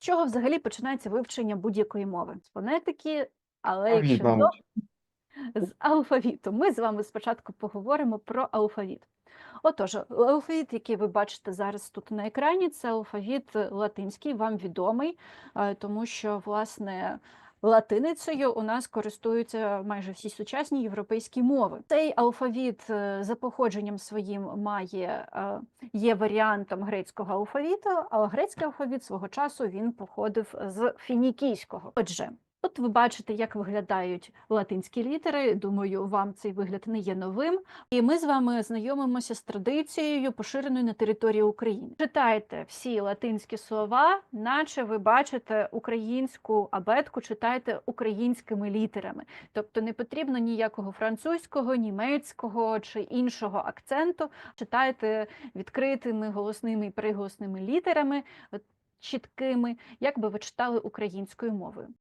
Чого взагалі починається вивчення будь-якої мови? З фонетики, але якщо до з алфавіту. Ми з вами спочатку поговоримо про алфавіт. Отож, алфавіт, який ви бачите зараз тут на екрані, це алфавіт латинський, вам відомий, е, тому що, власне, латиницею у нас користуються майже всі сучасні європейські мови. Цей алфавіт е, за походженням своїм має е, є варіантом грецького алфавіту, але грецький алфавіт свого часу він походив з фінікійського. Отже, От ви бачите, як виглядають латинські літери. Думаю, вам цей вигляд не є новим. І ми з вами знайомимося з традицією, поширеною на території України. Читайте всі латинські слова, наче ви бачите українську абетку, читайте українськими літерами. Тобто не потрібно ніякого французького, німецького чи іншого акценту. Читайте відкритими голосними і приголосними літерами. Чіткими, як би ви читали українською мовою.